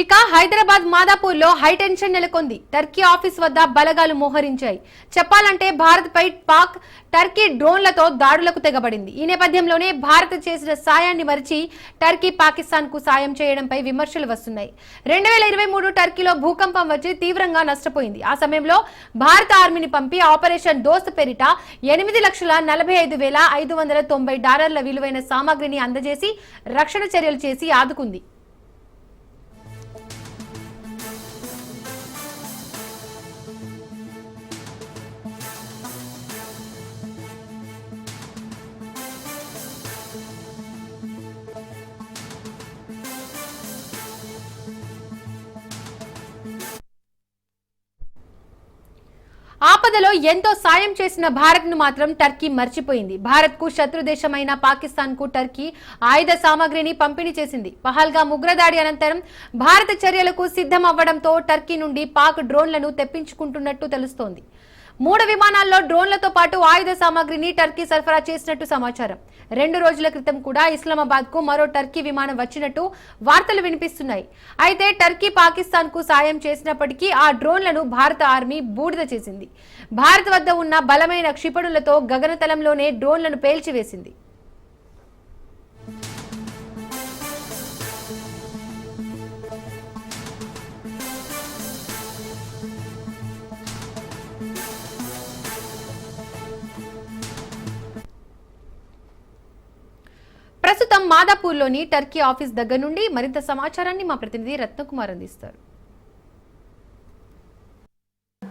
ఇక హైదరాబాద్ మాదాపూర్లో హైటెన్షన్ నెలకొంది. టర్కీ ఆఫీస్ వద్ద బలగాలు మోహరించాయి. చెప్పాలంటే భారత్ పై పాక్ టర్కీ డ్రోన్లతో దాడులకు తెగబడింది. ఈ నేపథ్యంలోనే భారత్ చేసిన సాయాన్ని మరిచి టర్కీ పాకిస్తాన్కు సాయం చేయడంపై విమర్శలు వస్తున్నాయి. రెండు వేల ఇరవై మూడు టర్కీలో భూకంపం వచ్చి తీవ్రంగా నష్టపోయింది. ఆ సమయంలో భారత ఆర్మీని పంపి ఆపరేషన్ దోస్త్ పేరిట ఎనిమిది లక్షల నలభై ఐదు వేల ఐదు వందల తొంభై డాలర్ల విలువైన సామాగ్రిని అందజేసి రక్షణ చర్యలు చేసి ఆదుకుంది. ఆపదలో ఎంతో సాయం చేసిన భారత్ను మాత్రం టర్కీ మర్చిపోయింది. భారత్కు శత్రు దేశమైన పాకిస్తాన్కు టర్కీ ఆయుధ సామాగ్రిని పంపిణీ చేసింది. పహల్గా ఉగ్రదాడి అనంతరం భారత చర్యలకు సిద్ధం అవ్వడంతో టర్కీ నుండి పాక్ డ్రోన్లను తెప్పించుకుంటున్నట్టు తెలుస్తోంది. మూడు విమానాల్లో డ్రోన్లతో పాటు ఆయుధ సామాగ్రిని టర్కీ సరఫరా చేసినట్టు సమాచారం. రెండు రోజుల క్రితం కూడా ఇస్లామాబాద్కు మరో టర్కీ విమానం వచ్చినట్టు వార్తలు వినిపిస్తున్నాయి. అయితే టర్కీ పాకిస్తాన్కు సాయం చేసినప్పటికీ ఆ డ్రోన్లను భారత ఆర్మీ బూడిద చేసింది. భారత్ వద్ద ఉన్న బలమైన క్షిపణులతో గగనతలంలోనే డ్రోన్లను పేల్చివేసింది. ప్రస్తుతం మాదాపూర్లోని టర్కీ ఆఫీస్ దగ్గర నుండి మరింత సమాచారాన్ని మా ప్రతినిధి రత్నకుమార్ అందిస్తారు.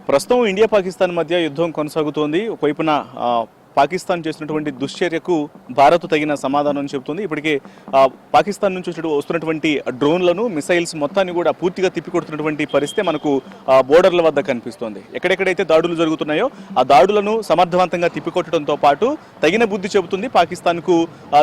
ప్రస్తుతం ఇండియా పాకిస్తాన్ మధ్య యుద్ధం కొనసాగుతోంది. ఒకవైపున ఆ, పాకిస్తాన్ చేసినటువంటి దుశ్చర్యకు భారత్ తగిన సమాధానం చెబుతుంది. ఇప్పటికే ఆ, పాకిస్తాన్ నుంచి వస్తున్నటువంటి డ్రోన్లను మిసైల్స్ మొత్తాన్ని కూడా పూర్తిగా తిప్పికొడుతున్నటువంటి పరిస్థితి మనకు ఆ, బోర్డర్ల వద్ద కనిపిస్తోంది. ఎక్కడెక్కడైతే దాడులు జరుగుతున్నాయో ఆ దాడులను సమర్థవంతంగా తిప్పికొట్టడంతో పాటు తగిన బుద్ధి చెబుతుంది పాకిస్తాన్కు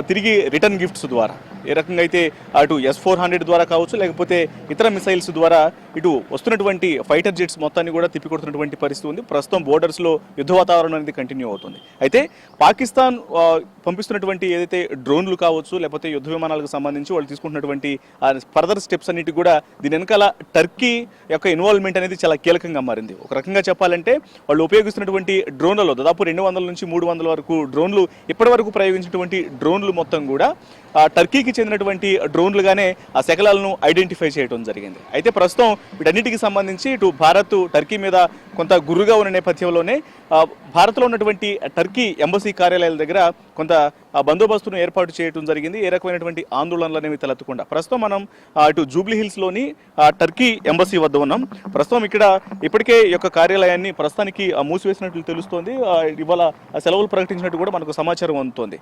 తిరిగి రిటర్న్ గిఫ్ట్స్ ద్వారా. ఏ రకంగా అయితే అటు ఎస్ ఫోర్ హండ్రెడ్ ద్వారా కావచ్చు లేకపోతే ఇతర మిసైల్స్ ద్వారా ఇటు వస్తున్నటువంటి ఫైటర్ జెట్స్ మొత్తాన్ని కూడా తిప్పికొడుతున్నటువంటి పరిస్థితి ఉంది. ప్రస్తుతం బోర్డర్స్లో యుద్ధ వాతావరణం అనేది కంటిన్యూ అవుతుంది. అయితే పాకిస్తాన్ పంపిస్తున్నటువంటి ఏదైతే డ్రోన్లు కావచ్చు లేకపోతే యుద్ధ విమానాలకు సంబంధించి వాళ్ళు తీసుకుంటున్నటువంటి ఫర్దర్ స్టెప్స్ అన్నిటి కూడా దీని వెనకాల టర్కీ యొక్క ఇన్వాల్వ్మెంట్ అనేది చాలా కీలకంగా మారింది. ఒక రకంగా చెప్పాలంటే వాళ్ళు ఉపయోగిస్తున్నటువంటి డ్రోన్లలో దాదాపు రెండు వందల నుంచి మూడు వందల వరకు డ్రోన్లు ఇప్పటి వరకు ప్రయోగించినటువంటి డ్రోన్లు మొత్తం కూడా ఆ, టర్కీకి చెందినటువంటి డ్రోన్లుగానే ఆ శకలాలను ఐడెంటిఫై చేయడం జరిగింది. అయితే ప్రస్తుతం వీటన్నిటికి సంబంధించి ఇటు భారత్ టర్కీ మీద కొంత గురుగా ఉన్న నేపథ్యంలోనే భారత్లో ఉన్నటువంటి టర్కీ ఎంబసీ కార్యాలయాల దగ్గర కొంత బందోబస్తును ఏర్పాటు చేయడం జరిగింది. ఏ రకమైనటువంటి ఆందోళనలు అనేవి తలెత్తకుండా. ప్రస్తుతం మనం అటు జూబ్లీ హిల్స్లోని లోని టర్కీ ఎంబసీ వద్ద ఉన్నాం. ప్రస్తుతం ఇక్కడ ఇప్పటికే ఈ యొక్క కార్యాలయాన్ని ప్రస్తుతానికి మూసివేసినట్లు తెలుస్తోంది. ఇవాళ సెలవులు ప్రకటించినట్టు కూడా మనకు సమాచారం అందుతోంది.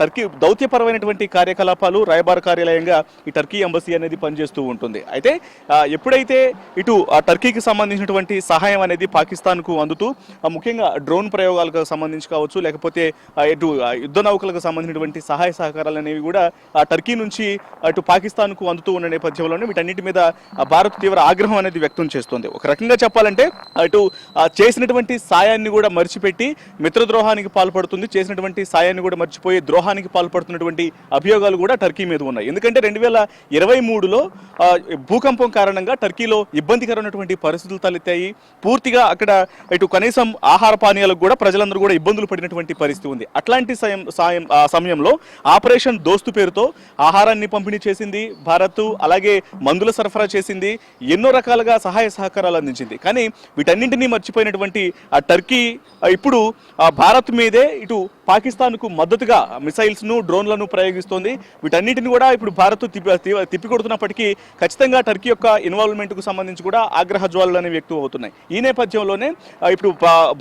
టర్కీ దౌత్యపరమైనటువంటి కార్యకలాపాలు రాయబార కార్యాలయంగా ఈ టర్కీ ఎంబసీ అనేది పనిచేస్తూ ఉంటుంది. అయితే ఎప్పుడైతే ఇటు ఆ టర్కీకి సంబంధించినటువంటి సహాయం అనేది పాకిస్తాన్కు అందుతూ ముఖ్యంగా డ్రోన్ ప్రయోగాలకు సంబంధించి కావచ్చు లేకపోతే ఇటు యుద్ధ యుద్ధ నౌకలకు సంబంధించినటువంటి సహాయ సహకారాలు అనేవి కూడా టర్కీ నుంచి అటు పాకిస్తాన్కు అందుతూ ఉన్న నేపథ్యంలోనే వీటన్నిటి మీద భారత్ తీవ్ర ఆగ్రహం అనేది వ్యక్తం చేస్తుంది. ఒక రకంగా చెప్పాలంటే అటు చేసినటువంటి సాయాన్ని కూడా మర్చిపెట్టి మిత్రద్రోహానికి పాల్పడుతుంది. చేసినటువంటి సాయాన్ని కూడా మర్చిపోయి ద్రోహానికి పాల్పడుతున్నటువంటి అభియోగాలు కూడా టర్కీ మీద ఉన్నాయి. ఎందుకంటే రెండు వేల ఇరవై మూడులో భూకంపం కారణంగా టర్కీలో ఇబ్బందికరమైనటువంటి పరిస్థితులు తలెత్తాయి. పూర్తిగా అక్కడ ఇటు కనీసం ఆహార పానీయాలకు కూడా ప్రజలందరూ కూడా ఇబ్బందులు పడినటువంటి పరిస్థితి ఉంది. అట్లాంటి సాయం సాయం ఆ సమయంలో ఆపరేషన్ దోస్తు పేరుతో ఆహారాన్ని పంపిణీ చేసింది భారత్ అలాగే మందుల సరఫరా చేసింది ఎన్నో రకాలుగా సహాయ సహకారాలు అందించింది. కానీ వీటన్నింటినీ మర్చిపోయినటువంటి ఆ టర్కీ ఇప్పుడు భారత్ మీదే ఇటు పాకిస్తాన్కు మద్దతుగా మిసైల్స్ను డ్రోన్లను ప్రయోగిస్తోంది. వీటన్నిటిని కూడా ఇప్పుడు భారత్ తిప్పి తిప్పికొడుతున్నప్పటికీ ఖచ్చితంగా టర్కీ యొక్క ఇన్వాల్వ్మెంట్కు సంబంధించి కూడా ఆగ్రహ జ్వాలలు అనేవి వ్యక్తం అవుతున్నాయి. ఈ నేపథ్యంలోనే ఇప్పుడు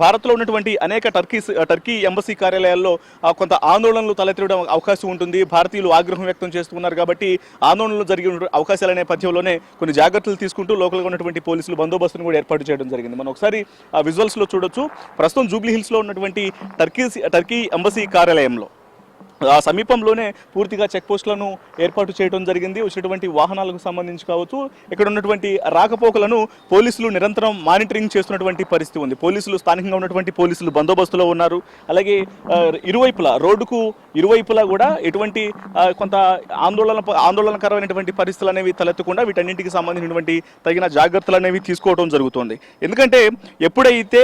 భారత్లో ఉన్నటువంటి అనేక టర్కీ టర్కీ ఎంబసీ కార్యాలయాల్లో కొంత ఆందోళనలు తలెత్తడం అవకాశం ఉంటుంది. భారతీయులు ఆగ్రహం వ్యక్తం చేస్తున్నారు కాబట్టి ఆందోళనలు జరిగిన అవకాశాల నేపథ్యంలోనే కొన్ని జాగ్రత్తలు తీసుకుంటూ లోకల్గా ఉన్నటువంటి పోలీసులు బందోబస్తును కూడా ఏర్పాటు చేయడం జరిగింది. మనం ఒకసారి ఆ విజువల్స్లో చూడొచ్చు. ప్రస్తుతం జూబ్లీ హిల్స్లో ఉన్నటువంటి టర్కీ టర్కీ ఎంబసీ కార్యాలయంలో సమీపంలోనే పూర్తిగా చెక్ పోస్టులను ఏర్పాటు చేయడం జరిగింది. వచ్చినటువంటి వాహనాలకు సంబంధించి కావచ్చు ఇక్కడ ఉన్నటువంటి రాకపోకలను పోలీసులు నిరంతరం మానిటరింగ్ చేస్తున్నటువంటి పరిస్థితి ఉంది. పోలీసులు స్థానికంగా ఉన్నటువంటి పోలీసులు బందోబస్తులో ఉన్నారు. అలాగే ఇరువైపులా రోడ్డుకు ఇరువైపులా కూడా ఎటువంటి కొంత ఆందోళన ఆందోళనకరమైనటువంటి పరిస్థితులు అనేవి తలెత్తకుండా వీటన్నింటికి సంబంధించినటువంటి తగిన జాగ్రత్తలు అనేవి తీసుకోవడం జరుగుతుంది. ఎందుకంటే ఎప్పుడైతే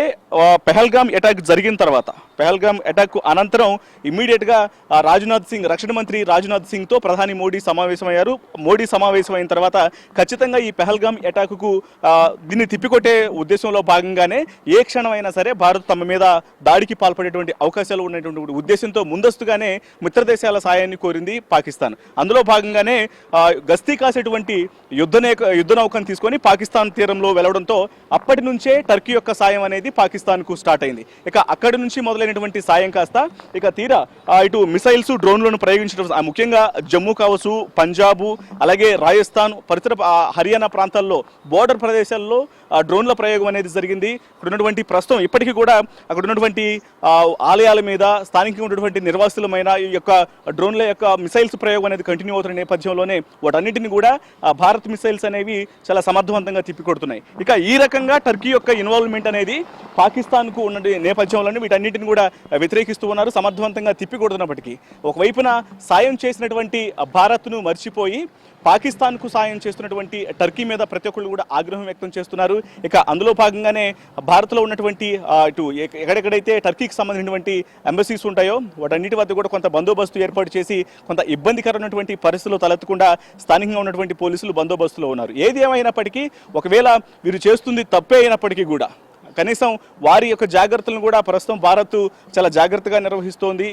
పెహల్గామ్ అటాక్ జరిగిన తర్వాత పెహల్గామ్ అటాక్ అనంతరం ఇమ్మీడియట్గా రాజ్నాథ్ సింగ్ రక్షణ మంత్రి రాజ్నాథ్ సింగ్తో ప్రధాని మోడీ సమావేశమయ్యారు. మోడీ సమావేశమైన తర్వాత ఖచ్చితంగా ఈ పెహల్గామ్ అటాక్కు దీన్ని తిప్పికొట్టే ఉద్దేశంలో భాగంగానే ఏ క్షణమైనా సరే భారత్ తమ మీద దాడికి పాల్పడేటువంటి అవకాశాలు ఉన్నటువంటి ఉద్దేశంతో ముందస్తుగానే మిత్ర దేశాల సాయాన్ని కోరింది పాకిస్తాన్. అందులో భాగంగానే గస్తీ కాసేటువంటి యుద్ధనే యుద్ధ నౌకను తీసుకొని పాకిస్తాన్ తీరంలో వెళ్ళడంతో అప్పటి నుంచే టర్కీ యొక్క సాయం అనేది పాకిస్తాన్కు స్టార్ట్ అయింది. ఇక అక్కడి నుంచి మొదలైనటువంటి సాయం కాస్త ఇక తీరా ఇటు మిసైల్ మిసైల్స్ డ్రోన్లను ప్రయోగించడం ముఖ్యంగా జమ్మూ కావచ్చు పంజాబు అలాగే రాజస్థాన్ పరిసర హర్యానా ప్రాంతాల్లో బోర్డర్ ప్రదేశాల్లో డ్రోన్ల ప్రయోగం అనేది జరిగింది. అక్కడ ఉన్నటువంటి ప్రస్తుతం ఇప్పటికీ కూడా అక్కడ ఉన్నటువంటి ఆలయాల మీద స్థానికంగా ఉన్నటువంటి నిర్వాసితులమైన ఈ యొక్క డ్రోన్ల యొక్క మిసైల్స్ ప్రయోగం అనేది కంటిన్యూ అవుతున్న నేపథ్యంలోనే వాటన్నిటిని కూడా భారత్ మిసైల్స్ అనేవి చాలా సమర్థవంతంగా తిప్పికొడుతున్నాయి. ఇక ఈ రకంగా టర్కీ యొక్క ఇన్వాల్వ్మెంట్ అనేది పాకిస్తాన్కు ఉన్న నేపథ్యంలోనే వీటన్నిటిని కూడా వ్యతిరేకిస్తూ ఉన్నారు. సమర్థవంతంగా తిప్పికొడుతున్నప్పటికీ. ఒకవైపున సాయం చేసినటువంటి భారత్ను మర్చిపోయి పాకిస్తాన్కు సాయం చేస్తున్నటువంటి టర్కీ మీద ప్రతి ఒక్కళ్ళు కూడా ఆగ్రహం వ్యక్తం చేస్తున్నారు. ఇక అందులో భాగంగానే భారత్లో ఉన్నటువంటి ఇటు ఎక్కడెక్కడైతే టర్కీకి సంబంధించినటువంటి ఎంబసీస్ ఉంటాయో వాటన్నిటి వద్ద కూడా కొంత బందోబస్తు ఏర్పాటు చేసి కొంత ఇబ్బందికరమైనటువంటి పరిస్థితులు తలెత్తకుండా స్థానికంగా ఉన్నటువంటి పోలీసులు బందోబస్తులో ఉన్నారు. ఏది ఏమైనప్పటికీ ఒకవేళ వీరు చేస్తుంది తప్పే అయినప్పటికీ కూడా కనీసం వారి యొక్క జాగ్రత్తలను కూడా ప్రస్తుతం భారత్ చాలా జాగ్రత్తగా నిర్వహిస్తోంది.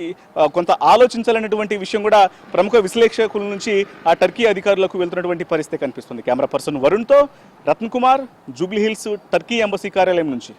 కొంత ఆలోచించాలనేటువంటి విషయం కూడా ప్రముఖ విశ్లేషకుల నుంచి ఆ టర్కీ అధికారులకు వెళ్తున్నటువంటి పరిస్థితి కనిపిస్తుంది. కెమెరా పర్సన్ వరుణ్తో రత్న్ కుమార్ జూబ్లీహిల్స్ టర్కీ ఎంబసీ కార్యాలయం నుంచి.